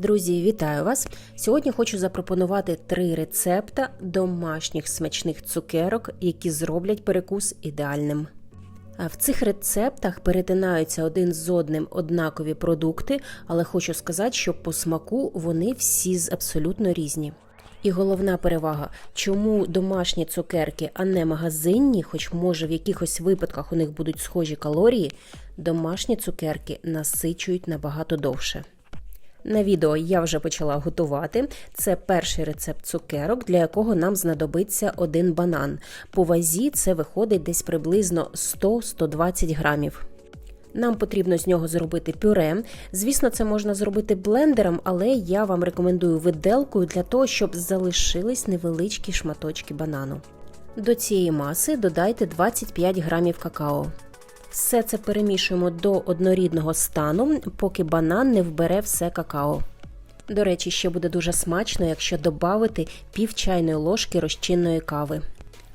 Друзі, вітаю вас! Сьогодні хочу запропонувати три рецепта домашніх смачних цукерок, які зроблять перекус ідеальним. В цих рецептах перетинаються один з одним однакові продукти, але хочу сказати, що по смаку вони всі з- абсолютно різні. І головна перевага, чому домашні цукерки, а не магазинні, хоч може в якихось випадках у них будуть схожі калорії, домашні цукерки насичують набагато довше. На відео я вже почала готувати. Це перший рецепт цукерок, для якого нам знадобиться один банан. По вазі це виходить десь приблизно 100-120 грамів. Нам потрібно з нього зробити пюре. Звісно, це можна зробити блендером, але я вам рекомендую виделкою для того, щоб залишились невеличкі шматочки банану. До цієї маси додайте 25 грамів какао. Все це перемішуємо до однорідного стану, поки банан не вбере все какао. До речі, ще буде дуже смачно, якщо додати пів чайної ложки розчинної кави.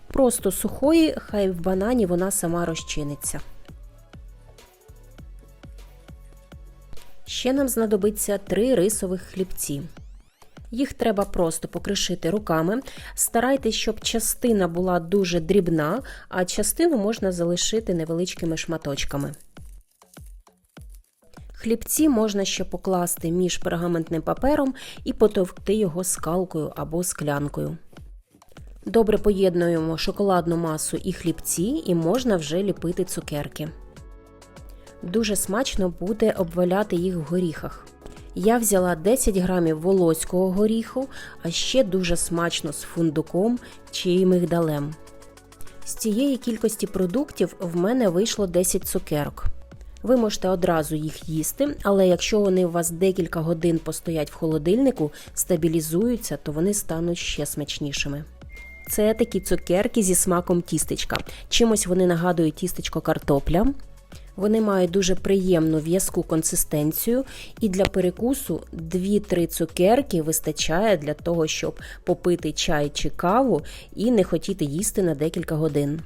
Просто сухої, хай в банані вона сама розчиниться. Ще нам знадобиться три рисових хлібці. Їх треба просто покришити руками. Старайтесь, щоб частина була дуже дрібна, а частину можна залишити невеличкими шматочками. Хлібці можна ще покласти між пергаментним папером і потовкти його скалкою або склянкою. Добре поєднуємо шоколадну масу і хлібці, і можна вже ліпити цукерки. Дуже смачно буде обваляти їх в горіхах. Я взяла 10 грамів волоського горіху, а ще дуже смачно з фундуком чи мигдалем. З цієї кількості продуктів в мене вийшло 10 цукерок. Ви можете одразу їх їсти, але якщо вони у вас декілька годин постоять в холодильнику, стабілізуються, то вони стануть ще смачнішими. Це такі цукерки зі смаком тістечка. Чимось вони нагадують тістечко картопля. Вони мають дуже приємну в'язку консистенцію, і для перекусу 2-3 цукерки вистачає для того, щоб попити чай чи каву і не хотіти їсти на декілька годин.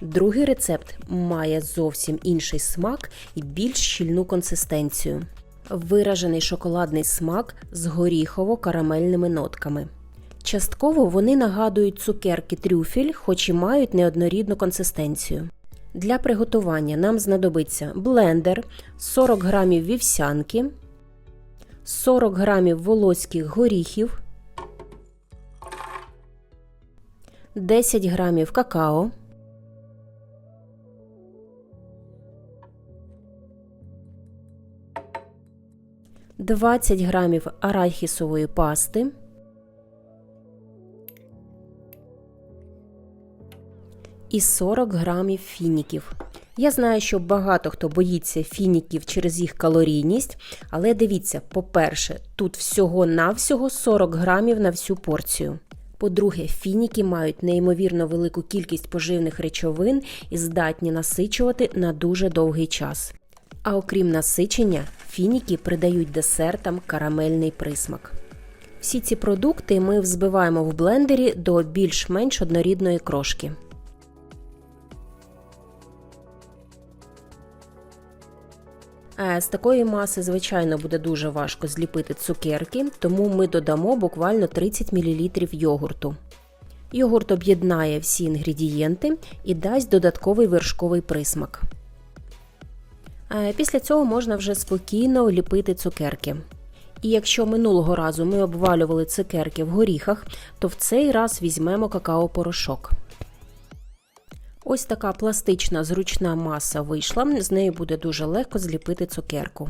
Другий рецепт має зовсім інший смак і більш щільну консистенцію. Виражений шоколадний смак з горіхово-карамельними нотками. Частково вони нагадують цукерки трюфель, хоч і мають неоднорідну консистенцію. Для приготування нам знадобиться блендер, 40 грамів вівсянки, 40 грамів волоських горіхів, 10 грамів какао, Двадцять грамів арахісової пасти, і 40 грамів фініків. Я знаю, що багато хто боїться фініків через їх калорійність, але дивіться, по-перше, тут всього-навсього 40 грамів на всю порцію. По-друге, фініки мають неймовірно велику кількість поживних речовин і здатні насичувати на дуже довгий час. А окрім насичення, фініки придають десертам карамельний присмак. Всі ці продукти ми взбиваємо в блендері до більш-менш однорідної крошки. З такої маси, звичайно, буде дуже важко зліпити цукерки, тому ми додамо буквально 30 мл йогурту. Йогурт об'єднає всі інгредієнти і дасть додатковий вершковий присмак. Е, Після цього можна вже спокійно ліпити цукерки. І якщо минулого разу ми обвалювали цукерки в горіхах, то в цей раз візьмемо какао-порошок. Ось така пластична зручна маса вийшла, з нею буде дуже легко зліпити цукерку.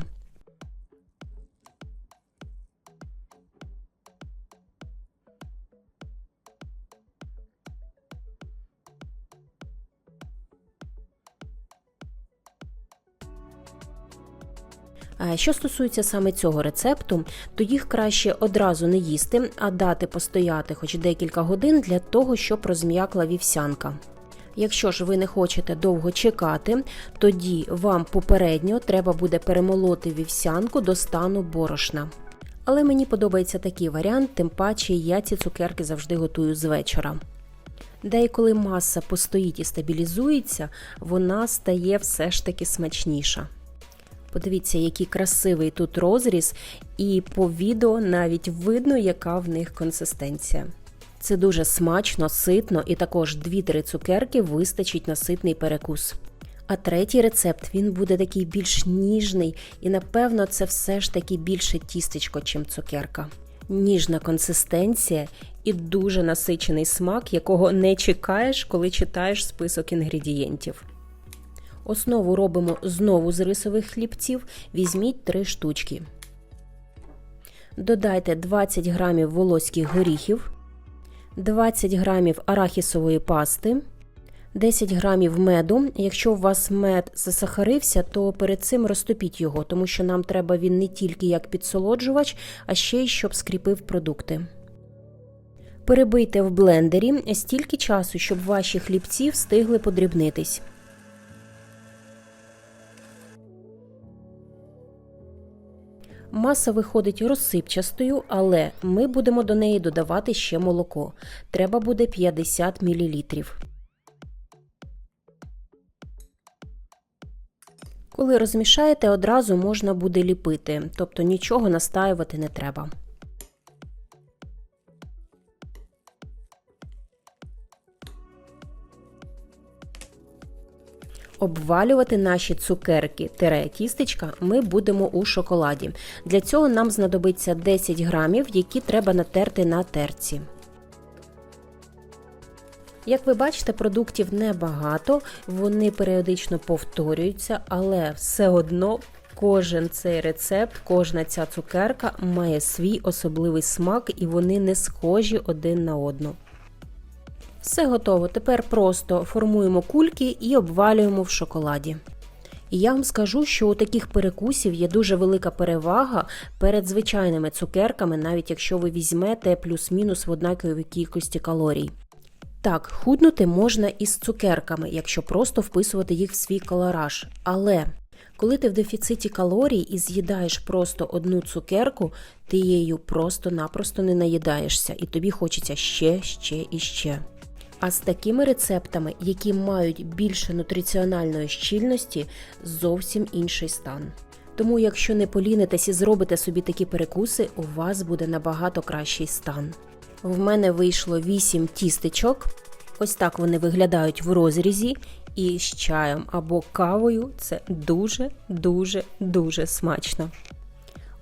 Що стосується саме цього рецепту, то їх краще одразу не їсти, а дати постояти хоч декілька годин для того, щоб розм'якла вівсянка. Якщо ж ви не хочете довго чекати, тоді вам попередньо треба буде перемолоти вівсянку до стану борошна. Але мені подобається такий варіант, тим паче я ці цукерки завжди готую з вечора. Де коли маса постоїть і стабілізується, вона стає все ж таки смачніша. Подивіться, який красивий тут розріз, і по відео навіть видно, яка в них консистенція. Це дуже смачно, ситно і також 2-3 цукерки вистачить на ситний перекус. А третій рецепт він буде такий більш ніжний, і напевно це все ж таки більше тістечко, чим цукерка. Ніжна консистенція і дуже насичений смак, якого не чекаєш, коли читаєш список інгредієнтів. Основу робимо знову з рисових хлібців. Візьміть 3 штучки. Додайте 20 грамів волоських горіхів, 20 грамів арахісової пасти, 10 грамів меду. Якщо у вас мед засахарився, то перед цим розтопіть його, тому що нам треба він не тільки як підсолоджувач, а ще й щоб скріпив продукти. Перебийте в блендері стільки часу, щоб ваші хлібці встигли подрібнитись. Маса виходить розсипчастою, але ми будемо до неї додавати ще молоко. Треба буде 50 мл. Коли розмішаєте, одразу можна буде ліпити, тобто нічого настаювати не треба. Обвалювати наші цукерки тире тістечка ми будемо у шоколаді. Для цього нам знадобиться 10 грамів, які треба натерти на терці. Як ви бачите, продуктів небагато, вони періодично повторюються, але все одно кожен цей рецепт, кожна ця цукерка має свій особливий смак і вони не схожі один на одну. Все готово. Тепер просто формуємо кульки і обвалюємо в шоколаді. І я вам скажу, що у таких перекусів є дуже велика перевага перед звичайними цукерками, навіть якщо ви візьмете плюс-мінус в однаковій кількості калорій. Так, худнути можна із цукерками, якщо просто вписувати їх в свій колораж. Але коли ти в дефіциті калорій і з'їдаєш просто одну цукерку, ти її просто-напросто не наїдаєшся, і тобі хочеться ще, ще і ще. А з такими рецептами, які мають більше нутриціональної щільності, зовсім інший стан. Тому, якщо не полінитесь і зробите собі такі перекуси, у вас буде набагато кращий стан. В мене вийшло 8 тістечок. Ось так вони виглядають в розрізі, і з чаєм або кавою це дуже-дуже дуже смачно.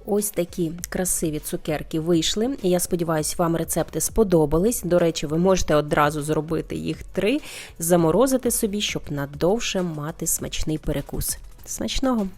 Ось такі красиві цукерки вийшли. Я сподіваюся, вам рецепти сподобались. До речі, ви можете одразу зробити їх три, заморозити собі, щоб надовше мати смачний перекус. Смачного!